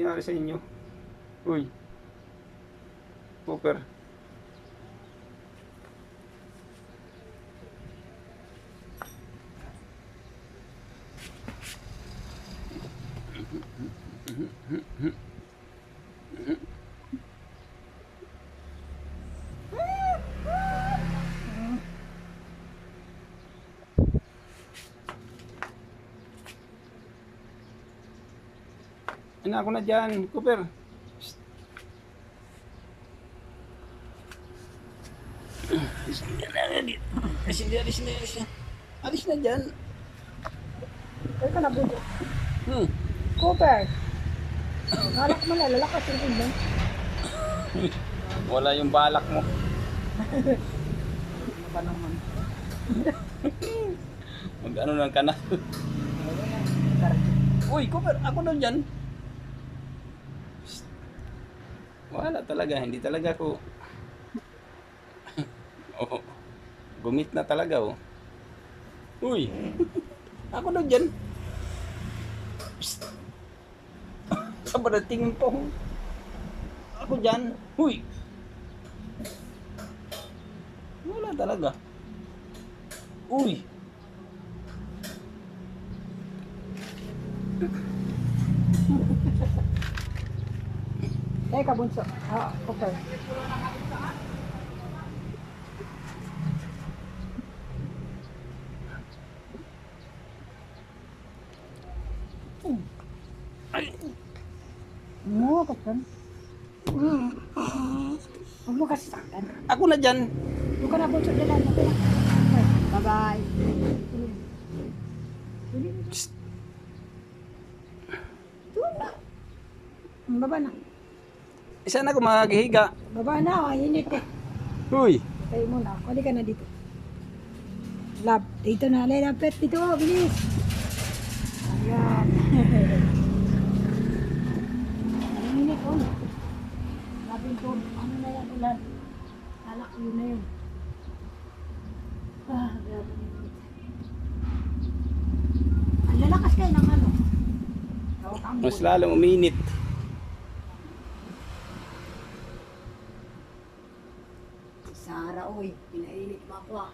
nangyari sa inyo? Uy. Cooper. Ano ako na dyan, Cooper. Psst. Alis na dyan, alis na, alis na, alis na. Alis na dyan. Ay ka na budo. Hmm. Cooper. Halak mo na, lalakas yung ulo. Wala yung balak mo. Ano ba naman? Mag ano lang ka na. Uy, Cooper, ako na dyan. Psst. Wala talaga, hindi talaga ako. oh, gumit na talaga oh. Uy, ako na dyan. Psst. Saan ba natingin ko? Ako dyan. Uy. Wala talaga. Uy. Teka, bunso. Ah, Cooper. Ay. Mo, Cooper. Huwag mo kasi saktan. Ako na dyan. Huwag ka na bunso dyan. Okay na. Okay, Bye-bye. Psst. Doon na. Hmm, Baba na. Isa na ako maghihiga. Baba na. Ang init eh. Uy. Tayo muna. Kali ka na dito. Lab. Dito na. Lela, pet. Dito. Bilis. Ayan. Ang init oh. Sabi ko, ano na yan ulan? Alak yun na yun. Ah, grabe. Ang lalakas kayo ng ano. Mas lalong uminit. Oy, pinainit mo ako ah.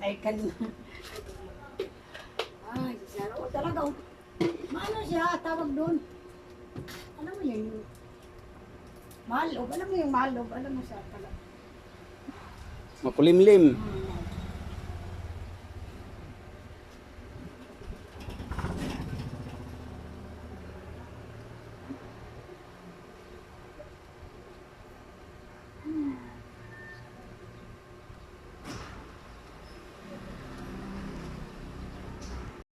Ay, kan Ay, si Sara, oh, talaga oh. Maano siya, tawag doon. Alam mo yun, yung mahalob. Alam mo yung mahalob, alam mo siya pala. Makulimlim. Hmm,